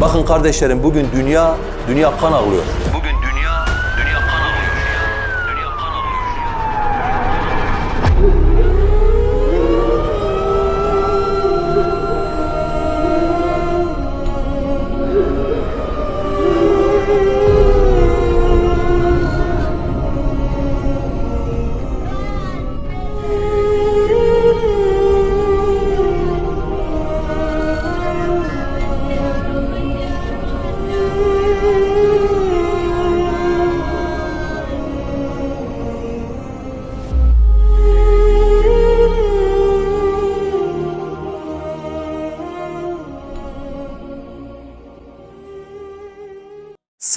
Bakın kardeşlerim bugün dünya dünya kan ağlıyor. Bugün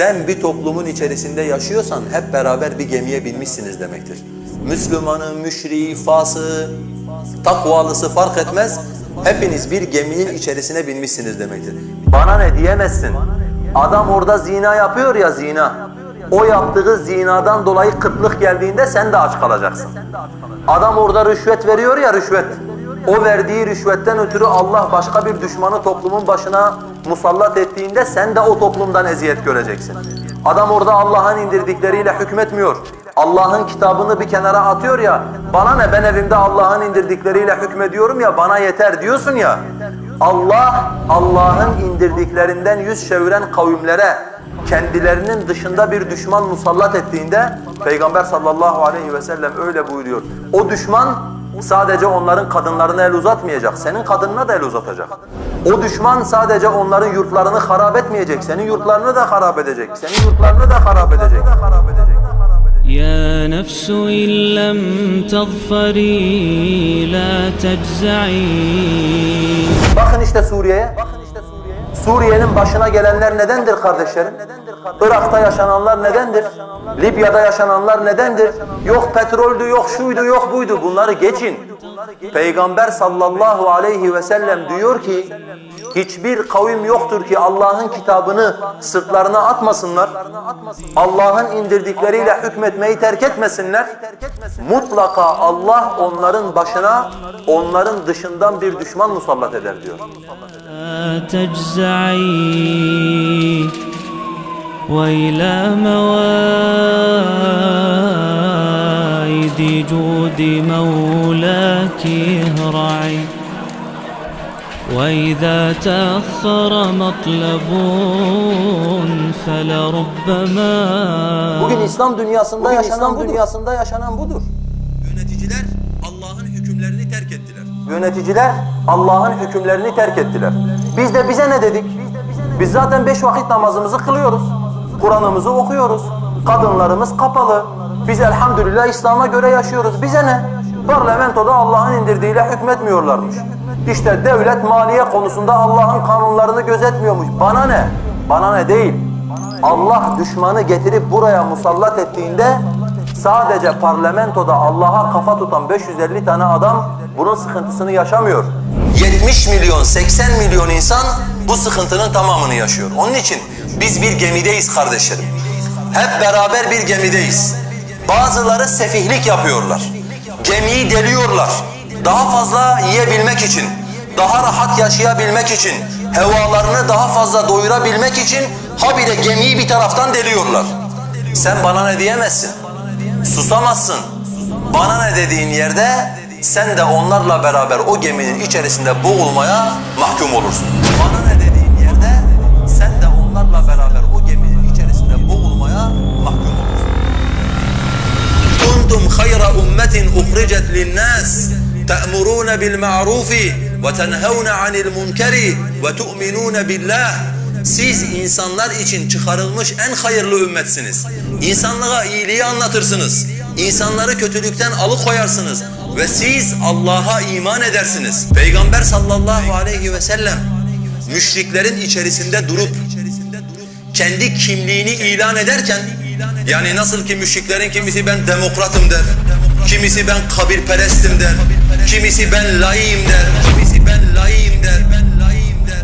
Sen bir toplumun içerisinde yaşıyorsan hep beraber bir gemiye binmişsiniz demektir. Müslümanı, müşriği, fası, takvalısı fark etmez. Hepiniz bir geminin içerisine binmişsiniz demektir. Bana ne diyemezsin. Adam orada zina yapıyor ya zina. O yaptığı zinadan dolayı kıtlık geldiğinde sen de aç kalacaksın. Adam orada rüşvet veriyor ya rüşvet. O verdiği rüşvetten ötürü Allah başka bir düşmanı toplumun başına musallat ettiğinde sen de o toplumdan eziyet göreceksin. Adam orada Allah'ın indirdikleriyle hükmetmiyor. Allah'ın kitabını bir kenara atıyor ya, bana ne ben evimde Allah'ın indirdikleriyle hükmediyorum ya bana yeter diyorsun ya. Allah, Allah'ın indirdiklerinden yüz çeviren kavimlere kendilerinin dışında bir düşman musallat ettiğinde Peygamber sallallahu aleyhi ve sellem öyle buyuruyor. O düşman sadece onların kadınlarına el uzatmayacak, senin kadınına da el uzatacak. O düşman sadece onların yurtlarını harap etmeyecek, senin yurtlarını da harap edecek, senin yurtlarını da harap edecek. يا نفس إن لم تظفري لا تجزعي Bakın işte Suriye'ye. Suriye'nin başına gelenler nedendir kardeşlerim? Irak'ta yaşananlar nedendir? Libya'da yaşananlar nedendir? Yok petroldü, yok şuydu, yok buydu. Bunları geçin. Peygamber sallallahu aleyhi ve sellem diyor ki hiçbir kavim yoktur ki Allah'ın kitabını sırtlarına atmasınlar. Allah'ın indirdikleriyle hükmetmeyi terk etmesinler. Mutlaka Allah onların başına onların dışından bir düşman musallat eder diyor. لا تجزعي وإلى مواعيد جود مولاك اهرعي وإذا تأخر مطلب فلربما Bugün İslam dünyasında yaşanan dünyasında yaşanan budur. Yöneticiler Allah'ın hükümlerini terk ettiler. Yöneticiler Allah'ın hükümlerini terk ettiler. Biz de bize ne dedik? Biz zaten beş vakit namazımızı kılıyoruz. Kur'an'ımızı okuyoruz. Kadınlarımız kapalı. Biz elhamdülillah İslam'a göre yaşıyoruz. Bize ne? Parlamentoda Allah'ın indirdiğiyle hükmetmiyorlarmış. İşte devlet maliye konusunda Allah'ın kanunlarını gözetmiyormuş. Bana ne? Bana ne değil. Allah düşmanı getirip buraya musallat ettiğinde sadece parlamentoda Allah'a kafa tutan 550 tane adam bunun sıkıntısını yaşamıyor. 70 milyon, 80 milyon insan bu sıkıntının tamamını yaşıyor. Onun için biz bir gemideyiz kardeşlerim. Hep beraber bir gemideyiz. Bazıları sefihlik yapıyorlar. Gemiyi deliyorlar. Daha fazla yiyebilmek için, daha rahat yaşayabilmek için, hevalarını daha fazla doyurabilmek için habire gemiyi bir taraftan deliyorlar. Sen bana ne diyemezsin. Susamazsın. Bana ne dediğin yerde sen de onlarla beraber o geminin içerisinde boğulmaya mahkum olursun. Bana ne onunla beraber o geminin içerisinde boğulmaya mahkum olursun. Kuntum hayra ummetin uhricet linnas te'muruna bil ma'rufi ve tenhevne anil munkeri ve tu'minuna billah siz insanlar için çıkarılmış en hayırlı ümmetsiniz. İnsanlığa iyiliği anlatırsınız. İnsanları kötülükten alıkoyarsınız. Ve siz Allah'a iman edersiniz. Peygamber sallallahu aleyhi ve sellem müşriklerin içerisinde durup kendi kimliğini ilan ederken yani nasıl ki müşriklerin kimisi ben demokratım der, kimisi ben kabirperestim der, kimisi ben layığım der, kimisi ben layığım der, ben layığım der.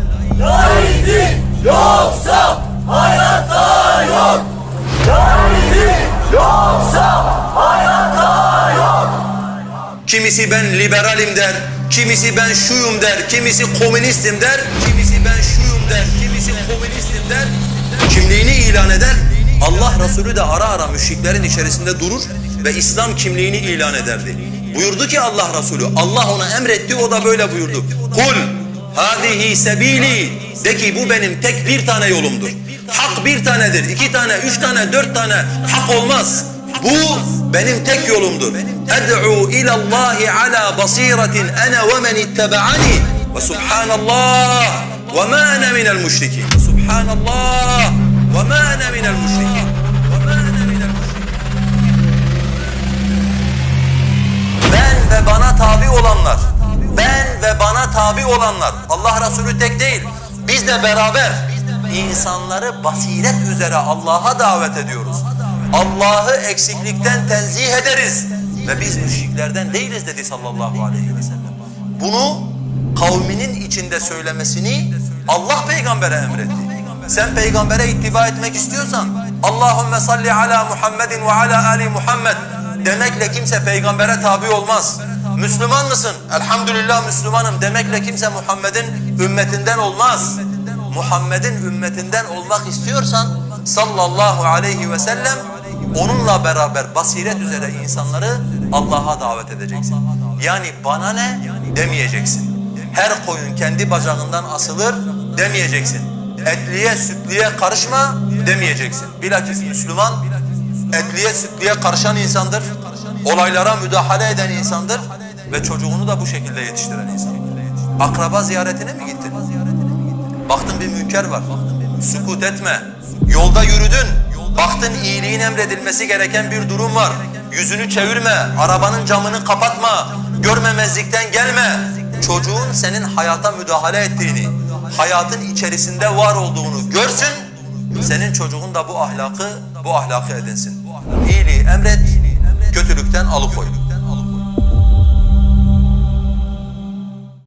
Kimisi ben liberalim der, kimisi ben şuyum der, kimisi komünistim der, kimisi ben şuyum der, kimisi komünist ilan eder. Allah Resulü de ara ara müşriklerin içerisinde durur ve İslam kimliğini ilan ederdi. Buyurdu ki Allah Resulü, Allah ona emretti, o da böyle buyurdu. Kul, hadihi sebili, de ki bu benim tek bir tane yolumdur. Hak bir tanedir, iki tane, üç tane, dört tane hak olmaz. Bu benim tek yolumdur. Ed'u ilallahi ala basiratin ana ve men ittaba'ani ve subhanallah ve ma ana minel müşrikin. Subhanallah. Ve ma ana minel müşrikin. Ben ve bana tabi olanlar, ben ve bana tabi olanlar, Allah Resulü tek değil, biz de beraber insanları basiret üzere Allah'a davet ediyoruz. Allah'ı eksiklikten tenzih ederiz ve biz müşriklerden değiliz dedi sallallahu aleyhi ve sellem. Bunu kavminin içinde söylemesini Allah peygambere emretti. Sen peygambere ittiba etmek istiyorsan Allahümme salli ala Muhammedin ve ala ali Muhammed demekle kimse peygambere tabi olmaz. Müslüman mısın? Elhamdülillah Müslümanım demekle kimse Muhammed'in ümmetinden olmaz. Muhammed'in ümmetinden olmak istiyorsan sallallahu aleyhi ve sellem onunla beraber basiret üzere insanları Allah'a davet edeceksin. Yani bana ne demeyeceksin. Her koyun kendi bacağından asılır demeyeceksin. Etliye sütliye karışma demeyeceksin. Bilakis Müslüman etliye sütliye karışan insandır. Olaylara müdahale eden insandır ve çocuğunu da bu şekilde yetiştiren insandır. Akraba ziyaretine mi gittin? Baktın bir münker var. Sukut etme. Yolda yürüdün. Baktın iyiliğin emredilmesi gereken bir durum var. Yüzünü çevirme. Arabanın camını kapatma. Görmemezlikten gelme. Çocuğun senin hayata müdahale ettiğini, hayatın içerisinde var olduğunu görsün. Senin çocuğun da bu ahlakı, bu ahlakı edinsin. İyiliği emret, kötülükten alıkoy.